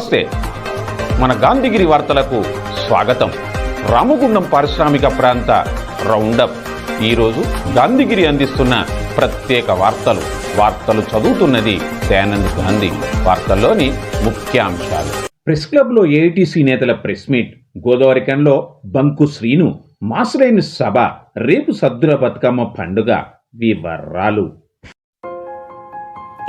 నమస్తే. మన గాంధీగిరి వార్తలకు స్వాగతం. రామగుండం పారిశ్రామిక ప్రాంత రౌండప్. ఈరోజు గాంధీగిరి అందిస్తున్న ప్రత్యేక వార్తలు. వార్తలు చదువుతున్నది దయానంద్ గాంధీ. వార్తల్లోని ముఖ్యాంశాలు. ప్రెస్ క్లబ్లో ఏఐటీసీ నేతల ప్రెస్ మీట్. గోదావరికంలో బంకు శ్రీను. మాసులైన సభ. రేపు సద్దుల బతుకమ్మ పండుగ. వివరాలు.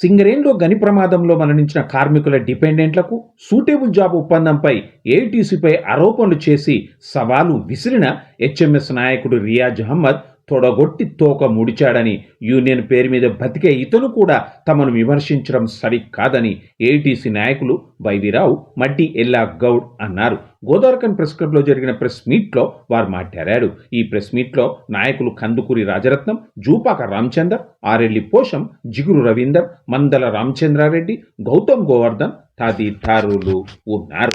సింగరేన్లో గని ప్రమాదంలో మరణించిన కార్మికుల డిపెండెంట్లకు సూటేబుల్ జాబ్ ఒప్పందంపై ఏఐటీసీపై ఆరోపణలు చేసి సవాలు విసిరిన హెచ్ఎంఎస్ నాయకుడు రియాజ్ అహ్మద్ తొడగొట్టి తోక ముడిచాడని యూనియన్ పేరు మీద బతికే ఇతను కూడా తమను విమర్శించడం సరికాదని ఏటీసీ నాయకులు వైదిరావు మడ్డి ఎల్లా గౌడ్ అన్నారు. గోదావరికన్ ప్రెస్ క్లబ్లో జరిగిన ప్రెస్ మీట్లో వారు మాట్లాడారు. ఈ ప్రెస్ మీట్లో నాయకులు కందుకూరి రాజరత్నం జూపాక రామచందర్ ఆరెల్లి పోషం జిగురు రవీందర్ మందల రామచంద్రారెడ్డి గౌతమ్ గోవర్ధన్ తదితరులు ఉన్నారు.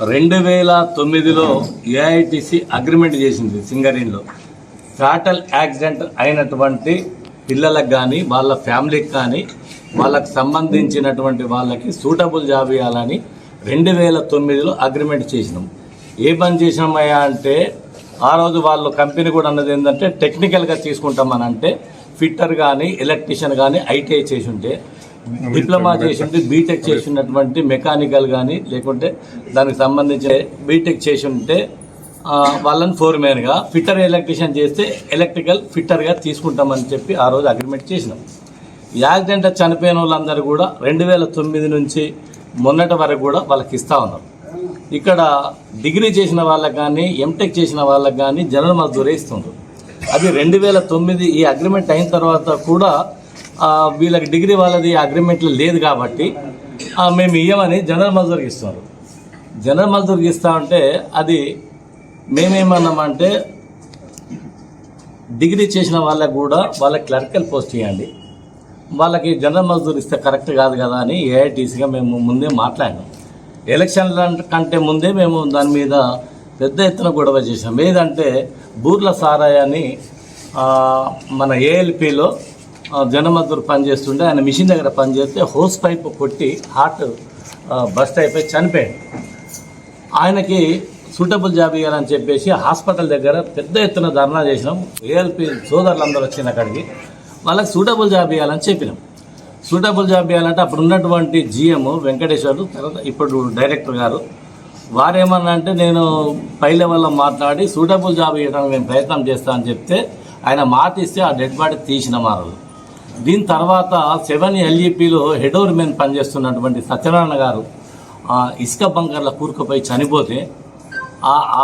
రెండు వేల తొమ్మిదిలో ఏఐటిసి అగ్రిమెంట్ చేసింది సింగరేణిలో. ఫ్యాటల్ యాక్సిడెంట్ అయినటువంటి పిల్లలకు కానీ వాళ్ళ ఫ్యామిలీకి కానీ వాళ్ళకి సంబంధించినటువంటి వాళ్ళకి సూటబుల్ జాబ్ ఇవ్వాలని రెండు వేల తొమ్మిదిలో అగ్రిమెంట్ చేసినాం. ఏ పని చేసినామయ్యా అంటే ఆ రోజు వాళ్ళు కంపెనీ కూడా అన్నది ఏంటంటే టెక్నికల్గా తీసుకుంటామని అంటే ఫిట్టర్ కానీ ఎలక్ట్రీషియన్ కానీ ఐటీఐ చేసి ఉంటే డిప్లొమా చేసి ఉంటే బీటెక్ చేసి ఉన్నటువంటి మెకానికల్ కానీ లేకుంటే దానికి సంబంధించిన బీటెక్ చేసి ఉంటే వాళ్ళని ఫోర్గా ఫిట్టర్ ఎలక్ట్రీషియన్ చేస్తే ఎలక్ట్రికల్ ఫిట్టర్గా తీసుకుంటామని చెప్పి ఆ రోజు అగ్రిమెంట్ చేసినాం. యాక్సిడెంట్ చనిపోయిన వాళ్ళందరూ కూడా రెండు వేల తొమ్మిది నుంచి మొన్నటి వరకు కూడా వాళ్ళకి ఇస్తూ ఉన్నాం. ఇక్కడ డిగ్రీ చేసిన వాళ్ళకి కానీ ఎంటెక్ చేసిన వాళ్ళకి కానీ జనరల్ మజ్దూరే ఇస్తుండ్రు అది రెండు వేల తొమ్మిది ఈ అగ్రిమెంట్ అయిన తర్వాత కూడా వీళ్ళకి డిగ్రీ వాళ్ళది అగ్రిమెంట్లో లేదు కాబట్టి మేము ఇయ్యమని జనరల్ మజ్దూర్కి ఇస్తున్నారు జనరల్ మజ్దూర్కి ఇస్తా ఉంటే అది మేమేమన్నామంటే డిగ్రీ చేసిన వాళ్ళకు కూడా వాళ్ళకి క్లరికల్ పోస్ట్ ఇవ్వండి వాళ్ళకి జనరల్ మజ్దూర్ ఇస్తే కరెక్ట్ కాదు కదా అని ఏఐటీసీగా మేము ముందే మాట్లాడినాం. ఎలక్షన్ల కంటే ముందే మేము దాని మీద పెద్ద ఎత్తున గొడవ చేసాం ఏదంటే బూర్ల సారాయని అని మన ఏఎల్పిలో జనమద్దూరు పనిచేస్తుంటే ఆయన మిషన్ దగ్గర పనిచేస్తే హోస్ పైప్ కొట్టి హార్ట్ బస్ట్ అయిపోయి చనిపోయాడు. ఆయనకి సూటబుల్ జాబ్ ఇవ్వాలని చెప్పేసి హాస్పిటల్ దగ్గర పెద్ద ఎత్తున ధర్నా చేసినాం. ఏఎల్పి సోదరులందరూ వచ్చిన అక్కడికి వాళ్ళకి సూటబుల్ జాబ్ ఇవ్వాలని చెప్పినాం. సూటబుల్ జాబ్ ఇవ్వాలంటే అప్పుడు ఉన్నటువంటి జిఎం వెంకటేశ్వరు తర్వాత ఇప్పుడు డైరెక్టర్ గారు. వారేమన్నా అంటే నేను పై లెవెల్లో మాట్లాడి సూటబుల్ జాబ్ ఇవ్వడానికి నేను ప్రయత్నం చేస్తా అని చెప్తే ఆయన మాట ఇస్తే ఆ డెడ్ బాడీ తీసిన మారు దీని తర్వాత సెవెన్ ఎల్ఈపిలో హెడోర్ మెన్ పనిచేస్తున్నటువంటి సత్యనారాయణ గారు ఇసుక బంకర్ల కూరుకుపోయి చనిపోతే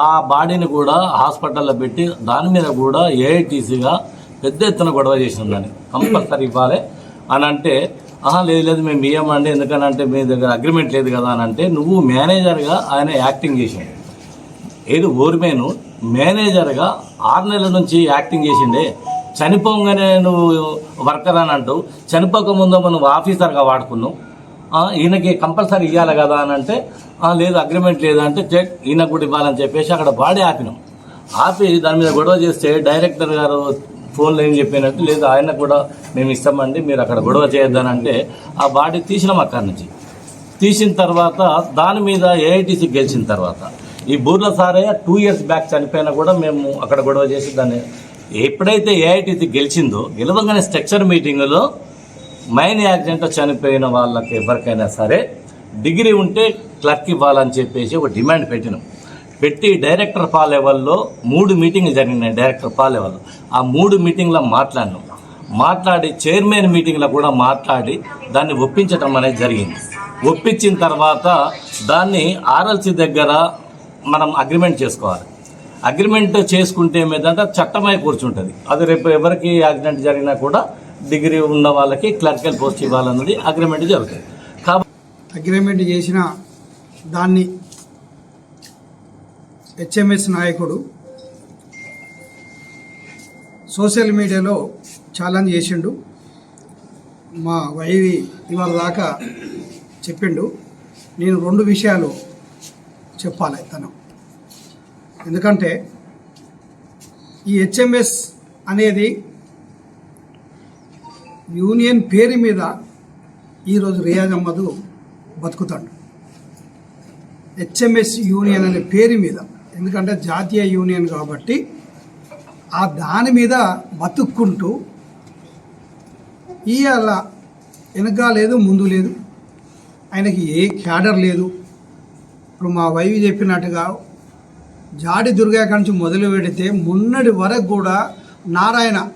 ఆ బాడీని కూడా హాస్పిటల్లో పెట్టి దాని మీద కూడా ఏఐటీసీగా పెద్ద ఎత్తున గొడవ చేసిందని కంపల్సరీ ఇవ్వాలి అని అంటే ఆహా లేదు లేదు మేము ఇవ్వమండి ఎందుకనంటే మీ దగ్గర అగ్రిమెంట్ లేదు కదా అని అంటే నువ్వు మేనేజర్గా ఆయన యాక్టింగ్ చేసిండు. ఏది ఓర్మేను మేనేజర్గా ఆరు నెలల నుంచి యాక్టింగ్ చేసిండే. చనిపోగానే నువ్వు వర్కర్ అని అంటూ చనిపోక ముందు మనం ఆఫీసర్గా వాడుకున్నావు. ఈయనకి కంపల్సరీ ఇవ్వాలి కదా అని అంటే లేదు అగ్రిమెంట్ లేదు అంటే "చెక్, ఈయనకు కూడా ఇవ్వాలని చెప్పేసి అక్కడ బాడీ ఆపినాం. ఆపి దాని మీద గొడవ చేస్తే డైరెక్టర్ గారు ఫోన్లో ఏం చెప్పినట్టు లేదు ఆయన కూడా మేము ఇస్తామండి మీరు అక్కడ గొడవ చేయొద్దని అంటే ఆ బాడీ తీసినాం అక్కడి నుంచి. తీసిన తర్వాత దాని మీద ఏఐటీసీ గెలిచిన తర్వాత ఈ Boorla Sarayya two years back చనిపోయినా కూడా మేము అక్కడ గొడవ చేసి దాన్ని ఎప్పుడైతే ఏఐటీసీ గెలిచిందో గెలవగానే స్ట్రక్చర్ మీటింగ్లో మైన్ యాక్సిడెంట్ చనిపోయిన వాళ్ళకి ఎవరికైనా సరే డిగ్రీ ఉంటే క్లర్క్ ఇవ్వాలని చెప్పేసి ఒక డిమాండ్ పెట్టినాం. పెట్టి డైరెక్టర్ పా లెవెల్లో మూడు మీటింగ్లు జరిగినాయి డైరెక్టర్ పా లెవెల్లో. ఆ మూడు మీటింగ్లో మాట్లాడినాం. మాట్లాడి చైర్మన్ మీటింగ్లో కూడా మాట్లాడి దాన్ని ఒప్పించటం అనేది జరిగింది. ఒప్పించిన తర్వాత దాన్ని ఆర్ఎల్సీ దగ్గర మనం అగ్రిమెంట్ చేసుకోవాలి. అగ్రిమెంట్ చేసుకుంటే ఏమైందంటే చట్టమై కూర్చుంటుంది. అది రేపు ఎవరికి యాక్సిడెంట్ జరిగినా కూడా డిగ్రీ ఉన్న వాళ్ళకి క్లర్కల్ పోస్ట్ ఇవ్వాలన్నది అగ్రిమెంట్ జరుగుతుంది. కాబట్టి అగ్రిమెంట్ చేసిన దాన్ని హెచ్ఎంఎస్ నాయకుడు సోషల్ మీడియాలో ఛాలెంజ్ చేసిండు. మా వైవి ఇవాళ దాకా చెప్పిండు. నేను రెండు విషయాలు చెప్పాలి తను. ఎందుకంటే ఈ హెచ్ఎంఎస్ అనేది యూనియన్ పేరు మీద ఈరోజు రియాజ్ అహ్మద్ బతుకుతాడు. హెచ్ఎంఎస్ యూనియన్ అనే పేరు మీద ఎందుకంటే జాతీయ యూనియన్ కాబట్టి ఆ దాని మీద బతుక్కుంటూ ఇవాళ వెనక లేదు ముందు లేదు. ఆయనకి ఏ క్యాడర్ లేదు. ఇప్పుడు మా వైవి చెప్పినట్టుగా జాడి దుర్గా నుంచి మొదలు పెడితే మొన్నటి వరకు కూడా నారాయణ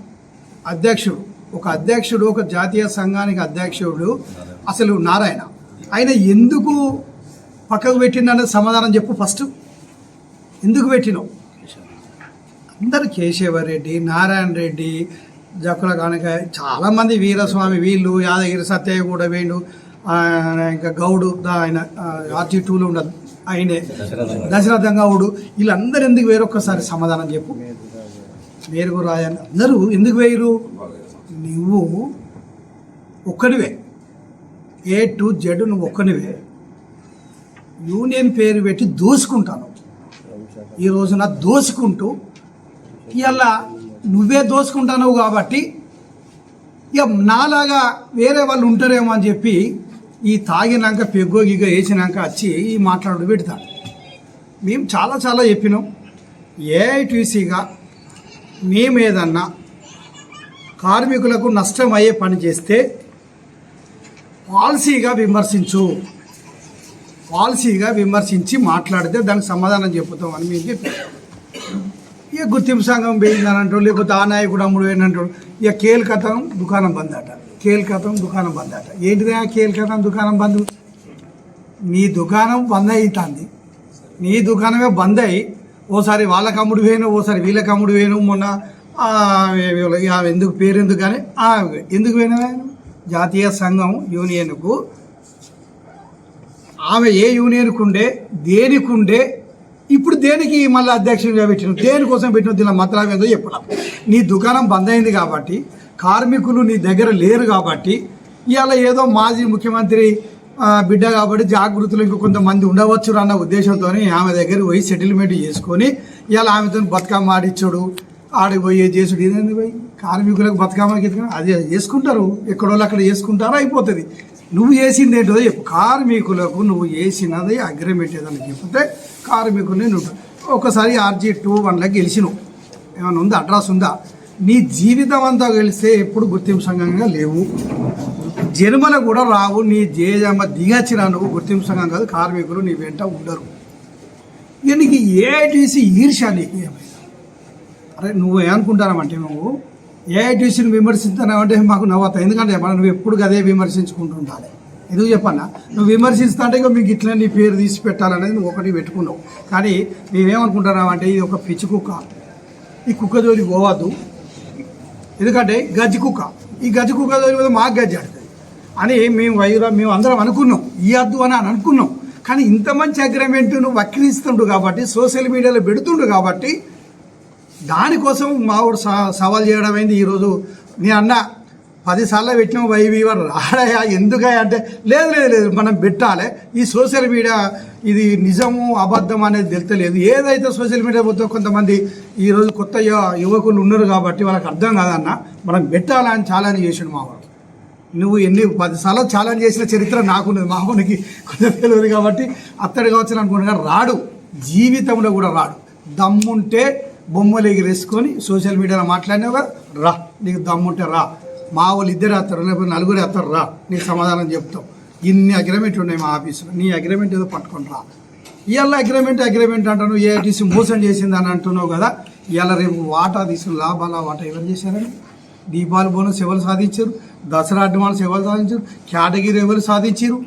అధ్యక్షుడు ఒక అధ్యక్షుడు ఒక జాతీయ సంఘానికి అధ్యక్షుడు అసలు నారాయణ. ఆయన ఎందుకు పక్కకు పెట్టిండన్నది సమాధానం చెప్పు ఫస్ట్. ఎందుకు పెట్టినావు? అందరు కేశవరెడ్డి నారాయణ రెడ్డి జక్కుల కనుక చాలామంది వీరస్వామి వీళ్ళు యాదగిరి సత్యయ్య కూడా వేయండు ఇంకా గౌడు ఆయన ఆర్టీ టూలో ఉండదు ఆయనే. దశరథ గౌడు వీళ్ళందరూ ఎందుకు వేరొక్కసారి సమాధానం చెప్పు? వేరుగు రాయని అందరూ ఎందుకు వేయరు? నువ్వు ఒక్కడివే ఏ టు జెడ్ నువ్వు ఒక్కనివే యూనియన్ పేరు పెట్టి దోసుకుంటాను. ఈ రోజున దోసుకుంటూ ఇలా నువ్వే దోసుకుంటున్నావు కాబట్టి ఇక నాలాగా వేరే వాళ్ళు ఉంటారేమో అని చెప్పి ఈ తాగినాక పెగ్గో వేసినాక వచ్చి ఈ మాట్లాడు పెడతాడు. మేము చాలా చాలా చెప్పినాం. ఏఐటీసీగా మేము ఏదన్నా కార్మికులకు నష్టం అయ్యే పని చేస్తే పాలసీగా విమర్శించు. పాలసీగా విమర్శించి మాట్లాడితే దానికి సమాధానం చెప్పుతామని మేము చెప్పారు. ఇక గుర్తింపు సంఘం పోయిందని అంటారు లేకపోతే ఆ నాయకుడు అమ్ముడు ఏంటంటాడు ఇక కేల్కతం దుకాణం బంద్ అట కేల్కతం దుకాణం బంద్ అట ఏంటిదా కేల్కతం దుకాణం బంద్? నీ దుకాణం బంద్ అవుతుంది నీ దుకాణమే బంద్ అయ్యి ఓసారి వాళ్ళ అమ్ముడు వేయను ఓసారి వీళ్ళ కమ్ముడు వేయను మొన్న ఎందుకు పేరు ఎందుకు కానీ ఎందుకు పోయినా జాతీయ సంఘం యూనియన్కు. ఆమె ఏ యూనియన్కు ఉండే దేనికి ఉండే ఇప్పుడు దేనికి మళ్ళీ అధ్యక్షుడిగా పెట్టిన దేనికోసం పెట్టిన దీని మతలం ఏదో చెప్పడం నీ దుకాణం బంద్ అయింది కాబట్టి కార్మికులు నీ దగ్గర లేరు కాబట్టి ఇవాళ ఏదో మాజీ ముఖ్యమంత్రి బిడ్డ కాబట్టి జాగృతులు ఇంకా కొంతమంది ఉండవచ్చు అన్న ఉద్దేశంతో ఆమె దగ్గర పోయి సెటిల్మెంట్ చేసుకొని ఇవాళ ఆమెతో బతుకమ్మ ఆడిచ్చుడు. ఆడికి చేసుడు ఇదేంది పోయి? కార్మికులకు బతుకమ్మ గీతకమ్మ అదే చేసుకుంటారు. ఎక్కడోళ్ళు అక్కడ వేసుకుంటారో అయిపోతుంది. నువ్వు చేసింది ఏంటో చెప్పు. కార్మికులకు నువ్వు చేసినది అగ్రిమెంట్ ఏదైనా చెప్తే కార్మికుల్ని నువ్వు ఒకసారి ఆర్జీ టూ వన్లోకి గెలిచినావు. ఏమైనా ఉందా? అడ్రస్ ఉందా? నీ జీవితం అంతా గెలిస్తే ఎప్పుడు గుర్తింపు సంఘంగా లేవు. జన్మలు కూడా రావు. నీ జేజమ్మ దిగచ్చినా నువ్వు గుర్తింపు సంఘం కాదు. కార్మికులు నీ వెంట ఉండరు. ఇక నీకు టీసీ ఈర్ష నీకు ఏమైనా అరే నువ్వు ఏమనుకుంటానంటే నువ్వు ఏఐటీసీని విమర్శిస్తున్నావంటే మాకు నవ్వుతా ఎందుకంటే మనం నువ్వు ఎప్పుడు అదే విమర్శించుకుంటూ ఉండాలి ఎందుకు చెప్పన్నా నువ్వు విమర్శిస్తుంటే ఇక మీకు ఇట్లా నీ పేరు తీసి పెట్టాలనేది నువ్వు ఒకటి పెట్టుకున్నావు. కానీ మేమేమనుకుంటున్నామంటే ఇది ఒక పిచ్చి కుక్క. ఈ కుక్క జోలికి పోవద్దు. ఎందుకంటే గజ్జి కుక్క. ఈ గజ్జి కుక్క జోలి పోతే మాకు గజ్జి ఆడుతుంది. అని మేము వైరా మేము అందరం అనుకున్నాం. ఇవ్వద్దు అని అని అనుకున్నాం. కానీ ఇంత మంచి అగ్రిమెంట్ నువ్వు వక్రీస్తుండు కాబట్టి సోషల్ మీడియాలో పెడుతుండు కాబట్టి దానికోసం మావాడు స- సవాల్ చేయడం అయింది ఈరోజు నేను అన్న పదిసార్లు పెట్టినాం వైవీవర్ రాడయా ఎందుకయ్యా అంటే లేదు లేదు లేదు మనం పెట్టాలి. ఈ సోషల్ మీడియా ఇది నిజము అబద్ధం అనేది తెలుతలేదు ఏదైతే సోషల్ మీడియా పోతే కొంతమంది ఈరోజు కొత్త యువకులు ఉన్నారు కాబట్టి వాళ్ళకి అర్థం కాదన్న మనం పెట్టాలని ఛాలెంజ్ చేసాడు మావాడు నువ్వు ఎన్ని పదిసార్లు ఛాలెంజ్ చేసిన చరిత్ర నాకున్నది. మామూలుకి కొంత తెలియదు కాబట్టి అత్తడిగా వచ్చిన అనుకుంటున్నా రాడు. జీవితంలో కూడా రాడు. దమ్ముంటే బొమ్మలు ఎగిరేసుకొని సోషల్ మీడియాలో మాట్లాడినావు రా నీకు దమ్ముంటే రా. మా వాళ్ళు ఇద్దరు వేస్తారు లేకపోతే నలుగురు వస్తారు రా. నీకు సమాధానం చెప్తాం. ఇన్ని అగ్రిమెంట్ ఉన్నాయి మా ఆఫీసులో నీ అగ్రిమెంట్ ఏదో పట్టుకొని రా. ఇవాళ అగ్రిమెంట్ అగ్రిమెంట్ అంటాను ఏఐటీసీ మోసం చేసింది అని అంటున్నావు కదా. ఇవాళ రేపు వాటా తీసుకుని లాభాల వాటా ఎవరు చేశారని దీపావళి బోనస్ ఎవరు సాధించారు? దసరా అడ్వాన్స్ ఎవరు సాధించారు? కేటగిరీ ఎవరు సాధించారు?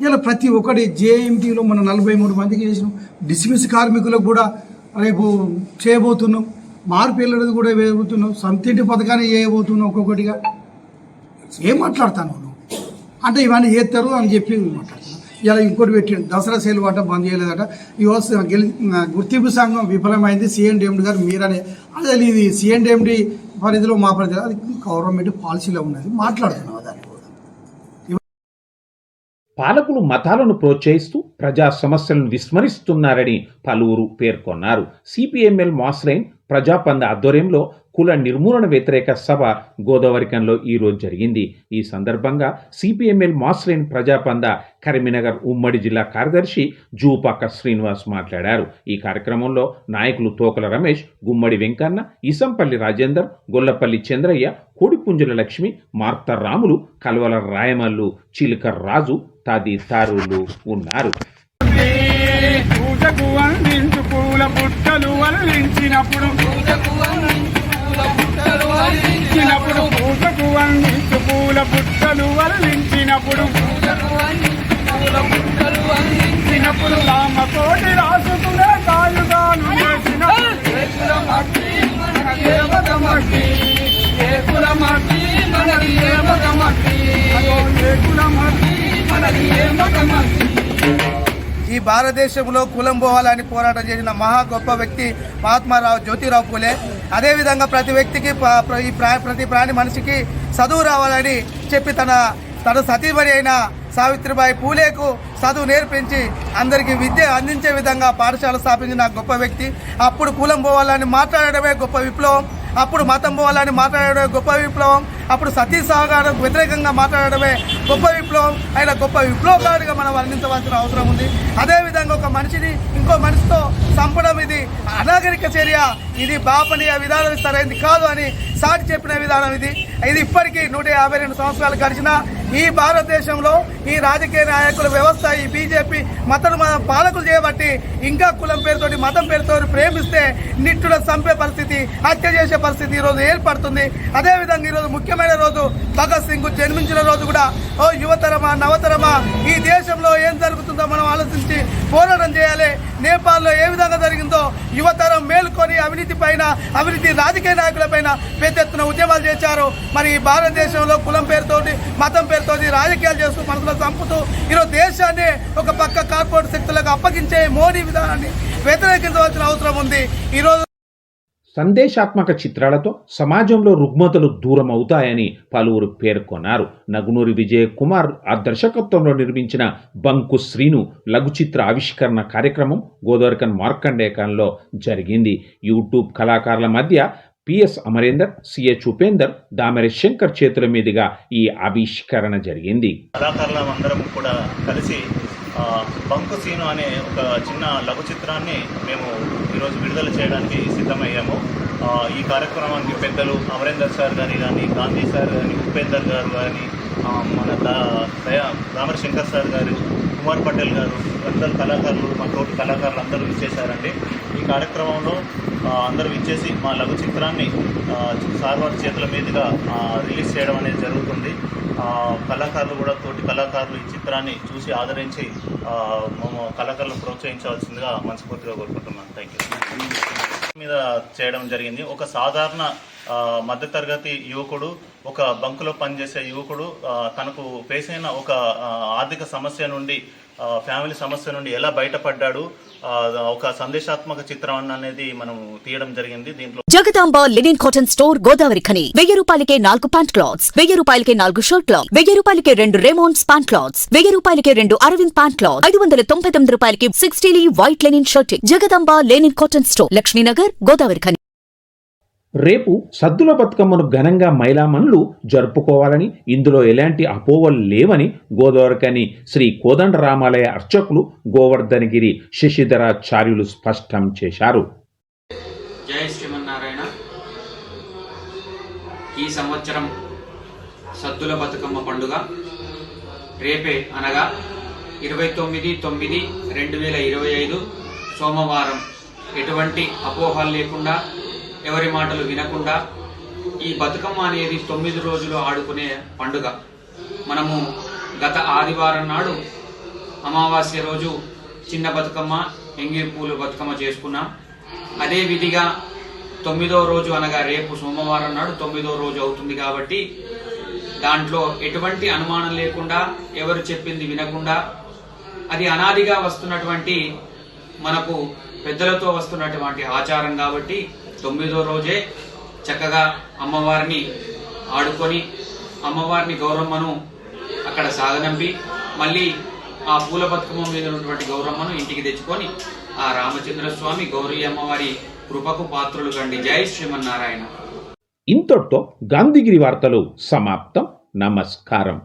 ఇలా ప్రతి ఒక్కటి జేఎంటీలో మనం నలభై మూడు మందికి చేసినాం. డిస్మిస్ కార్మికులకు కూడా రేపు చేయబోతున్నాం. మార్పు వెళ్ళడం కూడా వేయబోతున్నాం. సొంతింటి పథకాన్ని చేయబోతున్నాం ఒక్కొక్కటిగా. ఏం మాట్లాడతాను నువ్వు? అంటే ఇవన్నీ చేస్తారు అని చెప్పి మాట్లాడుతున్నాను ఇలా ఇంకోటి పెట్టిండు దసరా సేల్ వాట బంద్ చేయలేదట. ఈ వస్తు గెలి గుర్తింపు సంఘం విఫలమైంది. సిఎండిఎండి గారు మీరనే. అదే ఇది సిఎండిఎండి పరిధిలో మా పరిధిలో అది గవర్నమెంట్ పాలసీలో ఉన్నది. మాట్లాడుతున్నాం దాన్ని? పాలకులు మతాలను ప్రోత్సహిస్తూ ప్రజా సమస్యలను విస్మరిస్తున్నారని పలువురు పేర్కొన్నారు. సిపిఎంఎల్ మాస్లైన్ ప్రజాపంద ఆధ్వర్యంలో కుల నిర్మూలన వ్యతిరేక సభ గోదావరికంలో ఈరోజు జరిగింది. ఈ సందర్భంగా సిపిఎంఎల్ మాస్లైన్ ప్రజాపంద కరీంనగర్ ఉమ్మడి జిల్లా కార్యదర్శి జూపాక శ్రీనివాస్ మాట్లాడారు. ఈ కార్యక్రమంలో నాయకులు తోకల రమేష్ గుమ్మడి వెంకన్న ఇసంపల్లి రాజేందర్ గొల్లపల్లి చంద్రయ్య కోడిపుంజుల లక్ష్మి మార్త రాములు కల్వల రాయమల్లు చిలుక రాజు తదితరులు ఉన్నారు. పూజకు అందించు పూల బుట్టలు వల్లించినప్పుడు. వల్లించినప్పుడు. పూజకు అందించు పూల బుట్టలు వల్లించినప్పుడు. ఇచ్చినప్పుడు రామతోటి రాసుకునే ఈ భారతదేశంలో కులం పోవాలని పోరాటం చేసిన మహా గొప్ప వ్యక్తి మహాత్మారావు జ్యోతిరావు పూలే. అదేవిధంగా ప్రతి వ్యక్తికి ఈ ప్రా- ప్రతి ప్రాణి మనిషికి చదువు రావాలని చెప్పి తన తన సతీమణి అయిన సావిత్రిబాయి పూలేకు చదువు నేర్పించి అందరికీ విద్య అందించే విధంగా పాఠశాల స్థాపించిన గొప్ప వ్యక్తి. అప్పుడు కులం పోవాలని మాట్లాడడమే గొప్ప విప్లవం. అప్పుడు మతం పోవాలని మాట్లాడడమే గొప్ప విప్లవం. అప్పుడు సతీ సహకారం వ్యతిరేకంగా మాట్లాడడమే గొప్ప విప్లవం. ఆయన గొప్ప విప్లవకారుడిగా మనం వర్ణించవలసిన అవసరం ఉంది. అదేవిధంగా ఒక మనిషిని ఇంకో మనిషితో చంపడం ఇది అనాగరిక చర్య. ఇది బాపనీయ విధానం సరైనది కాదు అని సాటి చెప్పిన విధానం ఇది. ఇది ఇప్పటికీ నూట యాభై రెండు సంవత్సరాలు గడిచిన ఈ భారతదేశంలో ఈ రాజకీయ నాయకుల వ్యవస్థ ఈ బీజేపీ మతం పాలకులు చేయబట్టి ఇంకా కులం పేరుతోటి మతం పేరుతో ప్రేమిస్తే నిట్టుడ చంపే పరిస్థితి హత్య చేసే పరిస్థితి ఈరోజు రోజు ఏర్పడుతుంది అదేవిధంగా ఈరోజు ముఖ్యమైన రోజు భగత్ సింగ్ జన్మించిన రోజు కూడా. ఓ యువతరమా నవతరమా ఈ దేశంలో ఏం జరుగుతుందో మనం ఆలోచించి పోరాటం చేయాలి. నేపాల్లో ఏ విధంగా జరిగిందో యువతరం మేల్కొని అవినీతి పైన అవినీతి రాజకీయ నాయకుల పైన పెద్ద ఎత్తున ఉద్యమాలు చేశారు. మరి ఈ భారతదేశంలో కులం పేరుతోటి మతం పేరుతోటి రాజకీయాలు చేస్తూ మనసులో చంపుతూ ఈరోజు దేశాన్ని ఒక పక్క కార్పొరేట్ శక్తులకు అప్పగించే మోడీ విధానాన్ని వ్యతిరేకించవలసిన అవసరం ఉంది. ఈరోజు సందేశాత్మక చిత్రాలతో సమాజంలో రుగ్మతలు దూరం అవుతాయని పలువురు పేర్కొన్నారు. నగునూరి విజయ్ కుమార్ ఆ దర్శకత్వంలో నిర్మించిన బంకు శ్రీను లఘు చిత్ర ఆవిష్కరణ కార్యక్రమం గోదావరికన్ మార్కండేకంలో జరిగింది. యూట్యూబ్ కళాకారుల మధ్య పిఎస్ అమరేందర్ సిహెచ్ ఉపేందర్ దామరి శంకర్ చేతుల మీదుగా ఈ ఆవిష్కరణ జరిగింది. కళాకారులం అందరం కూడా కలిసి బంకు సీను అనే ఒక చిన్న లఘు చిత్రాన్ని మేము ఈరోజు విడుదల చేయడానికి సిద్ధమయ్యాము. ఈ కార్యక్రమానికి పెద్దలు అమరేందర్ సార్ గారి కానీ గాంధీ సార్ కానీ ఉపేందర్ గారు కానీ మన దయా రామశంకర్ సార్ గారు కుమార్ పటేల్ గారు అందరు కళాకారులు మా తోటి కళాకారులు అందరూ ఇచ్చేశారండి. ఈ కార్యక్రమంలో అందరూ ఇచ్చేసి మా లఘు చిత్రాన్ని సార్వార్ సార్ వారి చేతుల మీదుగా రిలీజ్ చేయడం అనేది జరుగుతుంది. కళాకారులు కూడా తోటి కళాకారులు ఈ చిత్రాన్ని చూసి ఆదరించి మేము కళాకారులను ప్రోత్సహించవలసిందిగా మనస్ఫూర్తిగా కోరుకుంటున్నాను థ్యాంక్ యూ మీద చేయడం జరిగింది. ఒక సాధారణ మధ్యతరగతి యువకుడు ఒక బంకులో పనిచేసే యువకుడు తనకు ఫేస్ అయిన ఒక ఆర్థిక సమస్య నుండి ఫ్యామిలీ సమస్య నుండి ఎలా బయటపడ్డాడు ఒక సందేశాత్మక చిత్రం అనేది మనం తీయడం జరిగింది. దీంట్లో Jagadamba linen cotton store Godavarikhani. వెయ్యి రూపాయలకే నాలుగు ప్యాంట్ క్లాత్స్ వెయ్యి రూపాయలకే నాలుగు షర్ట్ క్లాత్ వెయ్యి రూపాయలకే రెండు రేమోన్స్ ప్యాంట్ క్లాత్స్ వెయ్యి రూపాయలకే రెండు అరవింద్ ప్యాంట్ క్లాత్ ఐదు వందల తొంభై తొమ్మిది రూపాయలకి sixty white linen shirt Jagadamba linen cotton store Lakshminagar Godavarikhani. రేపు సద్దుల బతుకమ్మను ఘనంగా మైలామన్లు జరుపుకోవాలని ఇందులో ఎలాంటి అపోవలు లేవని గోదావరికని శ్రీ కోదండరామాలయ అర్చకులు గోవర్ధనగిరి శశిధరాచార్యులు స్పష్టం చేశారు. జై శ్రీమన్నారాయణ. ఈ సంవత్సరం సద్దుల బతుకమ్మ పండుగ రేపే అనగా ఇరవై తొమ్మిది తొమ్మిది రెండు వేల ఇరవై ఐదు సోమవారం. ఎటువంటి అపోహలు లేకుండా ఎవరి మాటలు వినకుండా ఈ బతుకమ్మ అనేది తొమ్మిది రోజులు ఆడుకునే పండుగ. మనము గత ఆదివారం నాడు అమావాస్య రోజు చిన్న బతుకమ్మ ఎంగిరి పూలు బతుకమ్మ చేసుకున్నాం. అదే విధిగా తొమ్మిదో రోజు అనగా రేపు సోమవారం నాడు తొమ్మిదో రోజు అవుతుంది కాబట్టి దాంట్లో ఎటువంటి అనుమానం లేకుండా ఎవరు చెప్పింది వినకుండా అది అనాదిగా వస్తున్నటువంటి మనకు పెద్దలతో వస్తున్నటువంటి ఆచారం కాబట్టి తొమ్మిదో రోజే చక్కగా అమ్మవారిని ఆడుకొని అమ్మవారిని గౌరమ్మను అక్కడ సాగనంపి మళ్ళీ ఆ పూల బతుకమ్మ మీద ఉన్నటువంటి గౌరమ్మను ఇంటికి తెచ్చుకొని ఆ రామచంద్ర స్వామి గౌరీ అమ్మవారి కృపకు పాత్రులు కండి. జై శ్రీమన్నారాయణ. ఇంతటితో గాంధీగిరి వార్తలు సమాప్తం. నమస్కారం.